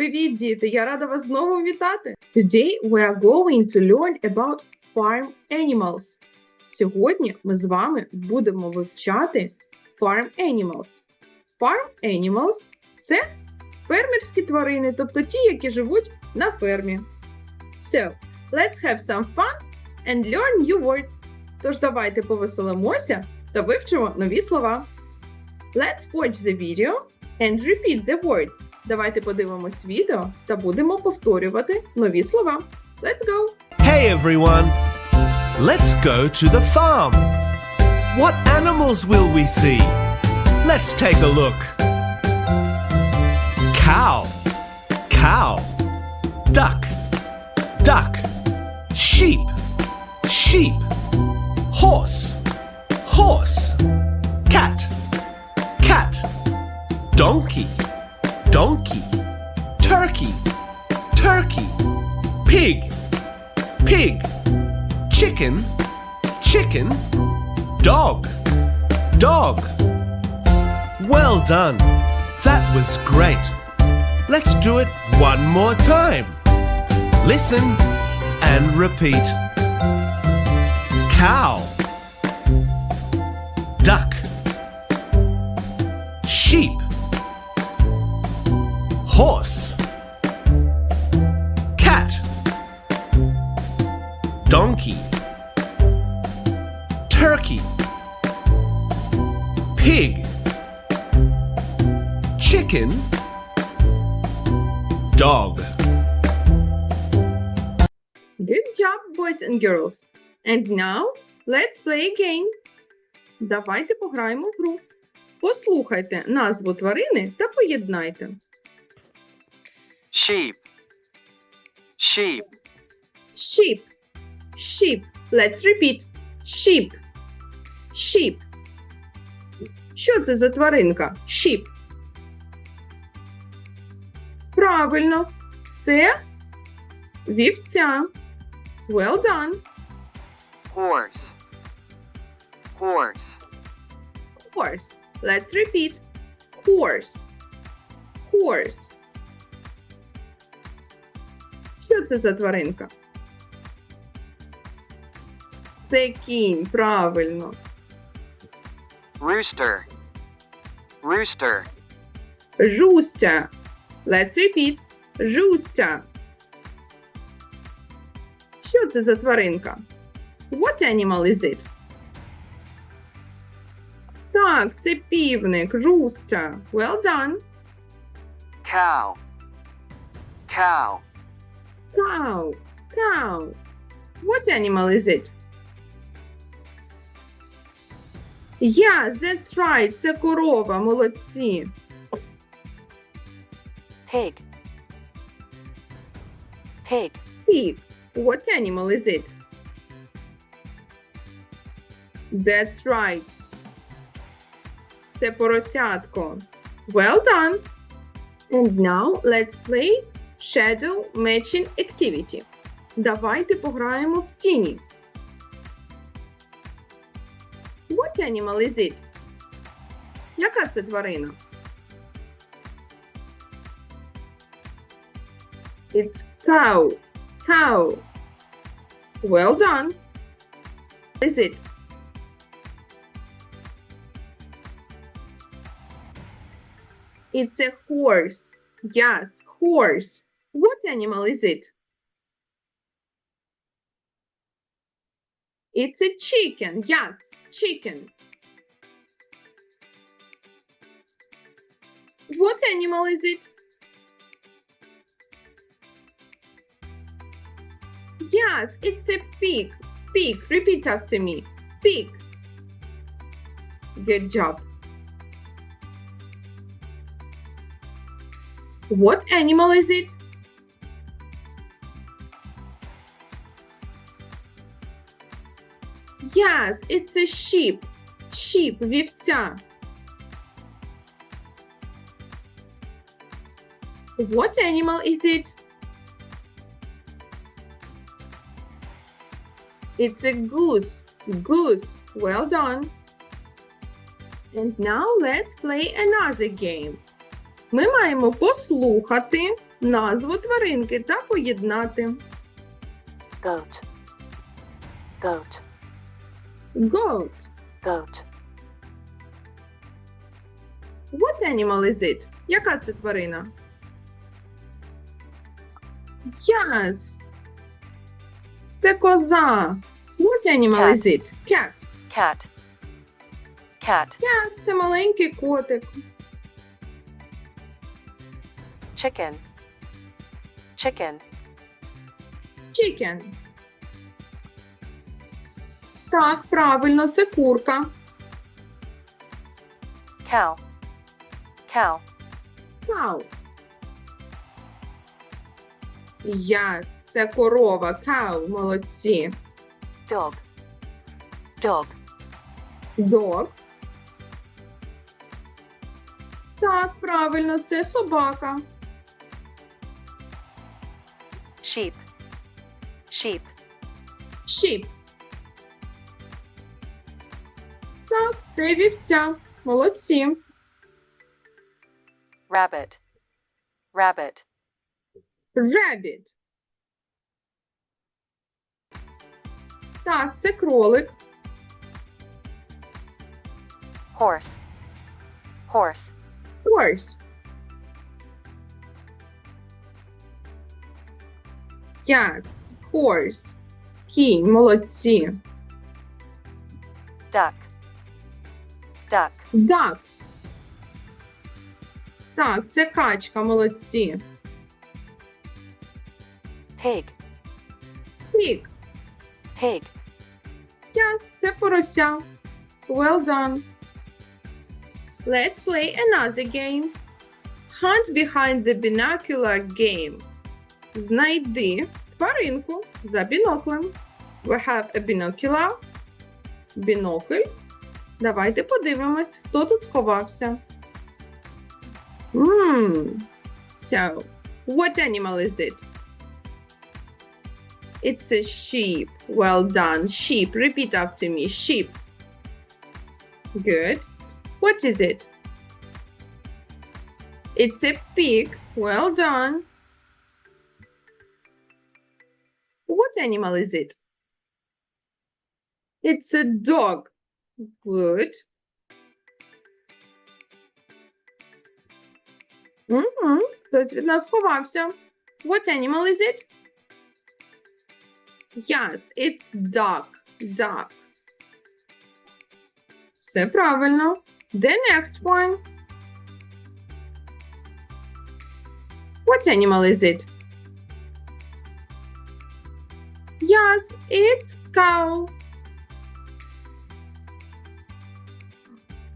Привіт, діти! Я рада вас знову вітати. Today we are going to learn about farm animals. Сьогодні ми з вами будемо вивчати farm animals. Farm animals – це фермерські тварини, тобто ті, які живуть на фермі. So, let's have some fun and learn new words. Тож давайте повеселимося та вивчимо нові слова. Let's watch the video and repeat the words. Давайте подивимось відео та будемо повторювати нові слова. Let's go! Hey everyone! Let's go to the farm. What animals will we see? Let's take a look. Cow, cow. Duck, duck. Sheep, sheep. Horse, horse. Cat, cat. Donkey, donkey. Turkey, turkey. Pig, pig chicken, chicken, dog, dog. Well done. That was great. Let's do it one more time. Listen and repeat. Cow, duck, sheep, horse, cat, donkey turkey, pig, chicken, dog. Good job, boys and girls. And now let's play a game. Давайте пограємо в гру. Послухайте назву тварини та поєднайте. Sheep sheep Sheep. Sheep. Let's repeat. Sheep. Sheep. Що це за тваринка? Sheep. Правильно. Це вівця. Well done. horse horse Horse. Let's repeat. Horse. Horse. Що це за тваринка? Це кінь, правильно. rooster rooster Жустя. Let's repeat. Жустя. Що це за тваринка? What animal is it? Так, це півник, жустя. Well done. cow cow Cow. Cow. What animal is it? Yeah, that's right. Це корова, молодці. pig pig Pig. What animal is it? That's right. Це поросятко. Well done. And now let's play shadow matching activity. Давайте пограємо в тіні. What animal is it? Яка це тварина? It's cow. Cow. Well done. Is it? It's a horse. Yes, horse. What animal is it? It's a chicken. Yes, chicken. What animal is it? Yes, it's a pig. Pig. Repeat after me. Pig. Good job. What animal is it? Yes, it's a sheep. Sheep, вівця. What animal is it? It's a goose. Goose. Well done. And now let's play another game. Ми маємо послухати назву тваринки та поєднати. goat, goat, Goat. goat, What animal is it? Яка це тварина? Yes. Це коза. What animal Cat. is it? Cat. cat, cat, Yes, це маленький котик. chicken, chicken, Chicken. Так, правильно, це курка. cow, cow, Cow. Yes, це корова. Cow. Молодці. dog, dog, Dog. Так, правильно, це собака. sheep, sheep, Sheep. Так, це вівця. Молодці. rabbit, rabbit, Rabbit. Так, це кролик. horse, horse, Horse. Yes, horse. Кінь, молодці. duck, duck, Duck. Так, це качка, молодці. pig, Pig. pig, Yes, це порося. Well done. Let's play another game. Hunt behind the binocular game. Знайди тваринку за біноклем. We have a binocular. Бінокль. Давайте подивимось, хто тут сховався. Hmm. So, what animal is it? It's a sheep. Well done. Sheep. Repeat after me. Sheep. Good. What is it? It's a pig. Well done. What animal is it? It's a dog. Good. Угу. Хтось від нас сховався. What animal is it? Yes, it's duck. Duck. Все правильно. The next one. What animal is it? Yes, it's cow.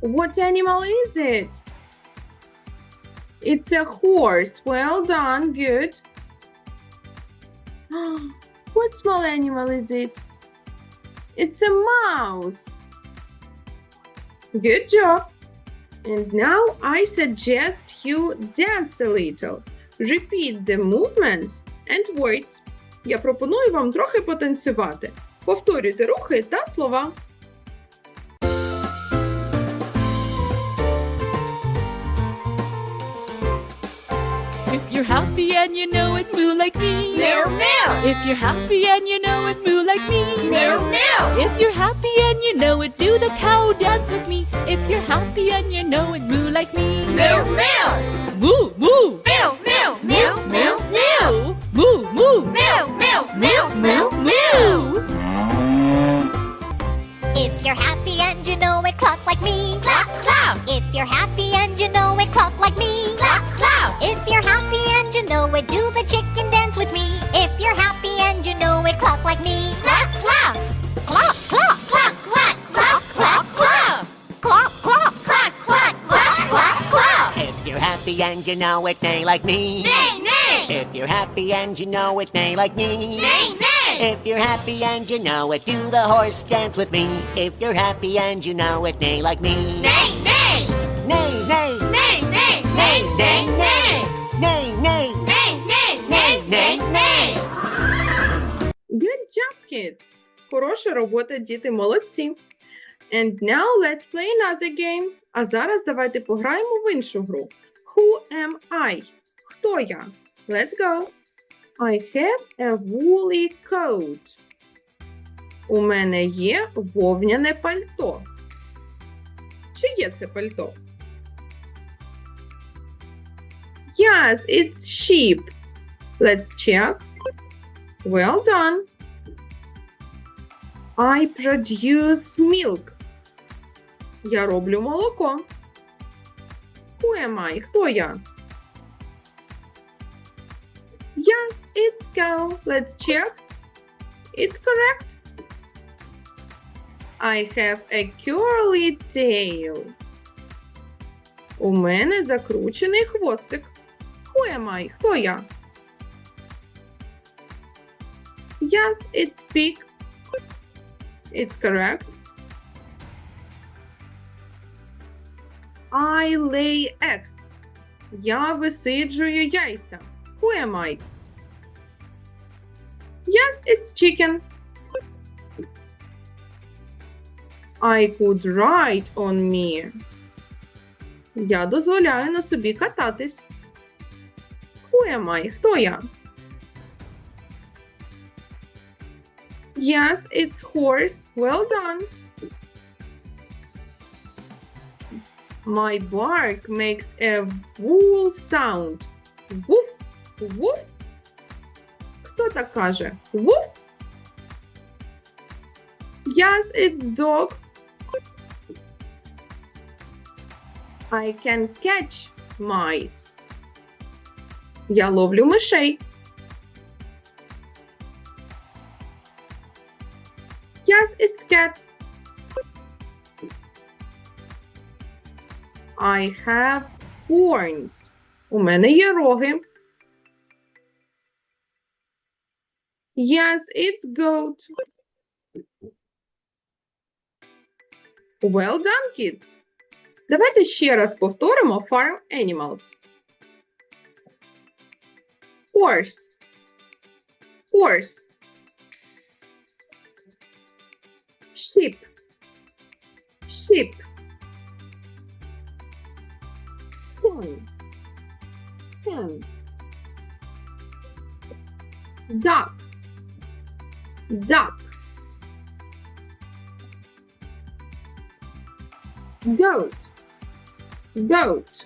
What animal is it? It's a horse. Well done. Good. What small animal is it? It's a mouse. Good job. And now I suggest you dance a little. Repeat the movements and words. Я пропоную вам трохи потанцювати. Повторюйте рухи та слова. Happy and you know it, moo like me. Meow meow. If you're happy and you know it, moo like me. Meow meow. If you're happy and you know it, do the cow dance with me. If you're happy and you know it, moo like me. And it, do the chicken dance with me. If you're happy and you know it, clock like me. Clap clap. Clock, clock, Clap clap. Clap clap clap. clock, clock. Clap clap. Clap clap clap. If you're happy and you know it, neigh like me. Nay nay. If you're happy and you know it, neigh like me. Nay nay. If you're happy and you know it, do the horse dance with me. If you're happy and you know it, neigh like me. Nay kids! Хороша робота, діти, молодці. And now let's play another game. А зараз давайте пограємо в іншу гру. Who am I? Хто я? Let's go. I have a woolly coat. У мене є вовняне пальто. Чи є це пальто? Yes, it's sheep. Let's check. Well done. I produce milk. Я роблю молоко. Who am I? Хто я? Yes, it's cow. Let's check. It's correct. I have a curly tail. У мене закручений хвостик. Who am I? Хто я? Yes, it's pig. It's correct. I lay eggs. Я висиджую яйця. Who am I? Yes, it's chicken. I could ride on me. Я дозволяю на собі кататись. Who am I? Хто я? Yes, it's horse. Well done. My bark makes a wool sound. Woof, woof. Хто так каже? Woof? Yes, it's dog. I can catch mice. Я ловлю мишей. Yes, it's cat. I have horns. У мене є роги. Yes, it's goat. Well done, kids. Давайте ще раз повторимо farm animals. Horse. Horse. Sheep. Sheep. Hen. Hen. Duck. Duck. Goat. Goat.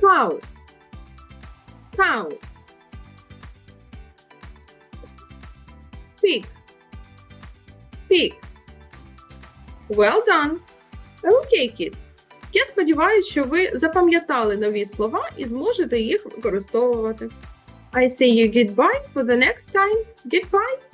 Cow. Cow. Pig. Pig. Well done. Okay, kids. Я сподіваюся, що ви запам'ятали нові слова і зможете їх використовувати. I say you goodbye for the next time. Goodbye.